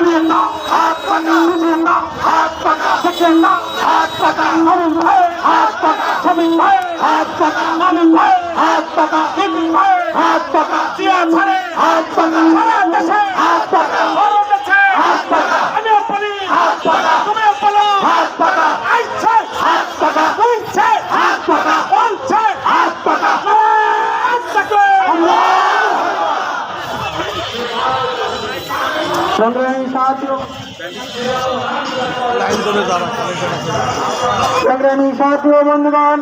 নামিয়ে দাও হাত পাকা। নামিয়ে দাও হাত পাকা। দেখেন না হাত পাকা। নামিয়ে ভাই হাত পাকা। স্বামীন ভাই হাত পাকা। নামিয়ে ভাই হাত পাকা। দিদি ভাই হাত পাকা। জিয়া সংগ্রামী সাহায্য। সংগ্রামী সাহায্য, বন্ধুগণ।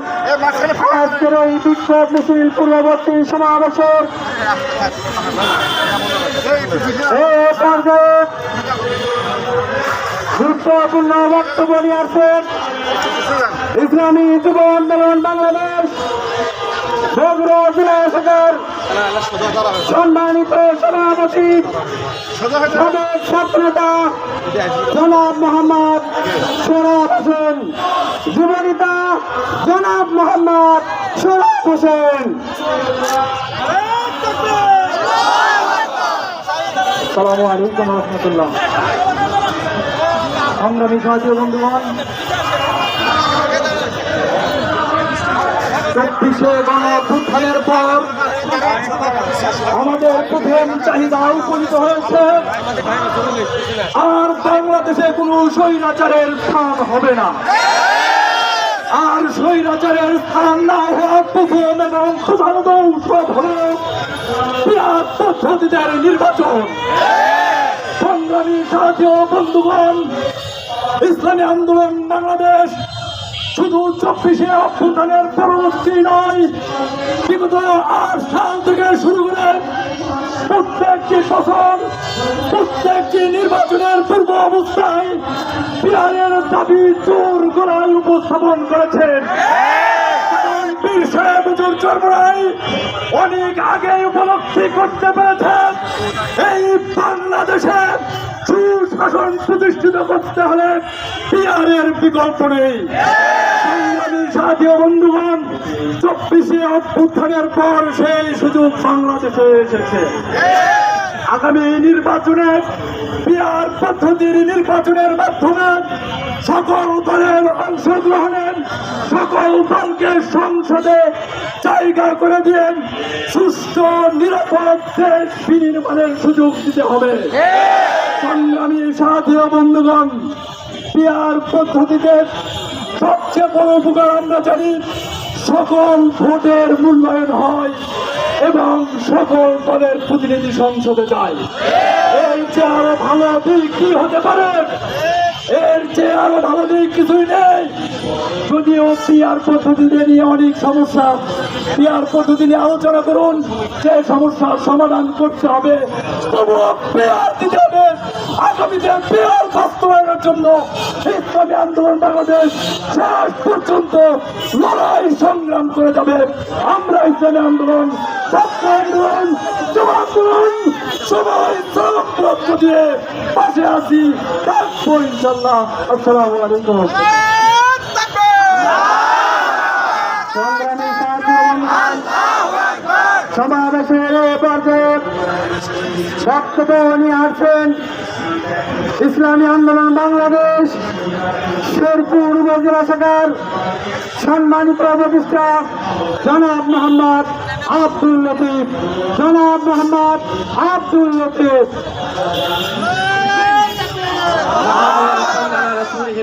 আজকের এই বিক্ষোভ মিছিল পূর্ববর্তী সমাবেশের পর্যায়ে গুরুত্বপূর্ণ বক্তব্য নিয়ে আসছেন ইসলামী যুব আন্দোলন বাংলাদেশ, বগুড়া জেলা শাখার সম্মানিত সভাপতি সাবেক ছাত্রনেতা জনাব মোহাম্মদ সোরাব হোসেন যুবনেতা জনাব মোহাম্মদ সোরাব হোসেন। সালামু আলাইকুম রহমতুল্লাহ। সংগ্রামী সাহায্য বন্ধুগণ চব্বিশে গণঅভ্যুত্থানের পর আমাদের প্রথম চাহিদা উপনীত হয়েছে। আর বাংলাদেশে কোনো স্বৈরাচারের স্থান হবে না। আর স্বৈরাচারের স্থান না হওয়ার প্রথম এবং প্রধানত উৎসব হল পদ্ধতিদের নির্বাচন। সংগ্রামী সাহায্য বন্ধুগণ, ইসলামী আন্দোলন বাংলাদেশ শুধু চব্বিশে অভ্যুত্থানের পরবর্তী নয়, বিগত আট সাল থেকে শুরু করে প্রত্যেকটি বছর প্রত্যেকটি নির্বাচনের পূর্ব অবস্থায় বিহারের দাবি জোর গড়ায় উপস্থাপন করেছেন। অনেক আগে উপলব্ধি করতে পেরেছেন, এই বাংলাদেশে সুশাসন প্রতিষ্ঠিত করতে হলে বিহারের বিকল্প নেই। সংগ্রামী সাথী বন্ধুগণ, চব্বিশে অভ্যুত্থানের পর সেই সুযোগ বাংলাদেশে এসেছে। আগামী নির্বাচনে, বিহার পদ্ধতির নির্বাচনের মাধ্যমে সকল দলের অংশগ্রহণের সকল দলকে সংসদে জায়গা করে দিয়ে সুস্থ নিরাপদ দেশ বিনির্মাণের সুযোগ দিতে হবে। সংগ্রামী সাথী বন্ধুগণ বিহার পদ্ধতিতে সবচেয়ে বড় উপকার আমরা জানি, সকল ভোটের মূল্যায়ন হয় এবং সকল দলের প্রতিনিধি সংসদে যায়। এর চেয়ে আরও ভালো দিক কি হতে পারে? এর চেয়ে আরও ভালো দিক কিছুই নেই। যদিও পিয়ার পদ্ধতিতে নিয়ে অনেক সমস্যা পিয়ার পদ্ধতি নিয়ে আলোচনা করুন, যে সমস্যার সমাধান করতে হবে, তবুও পেয়ার দিতে আগামীতে পেয়ার বাস্তবায়নের জন্য ইসলামী আন্দোলন বাংলাদেশ শেষ পর্যন্ত লড়াই সংগ্রাম করে যাবে। আমরা ইসলামী আন্দোলন ছাত্র আন্দোলন যুব আন্দোলন সবাই চরমপত্র দিয়ে পাশে আছি। থাকব ইনশাল্লাহ আসসালামু আলাইকুম। সমাবেশের পর্যায়ে বক্তব্য নিয়ে আসছেন ইসলামী আন্দোলন বাংলাদেশ শেরপুর উপজেলা শাখার সম্মানিত উপদেষ্টা জনাব মোহাম্মদ আব্দুল লতিফ জনাব মোহাম্মদ আব্দুল লতিফ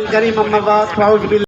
الكريم أما بعد فأعوذ بالله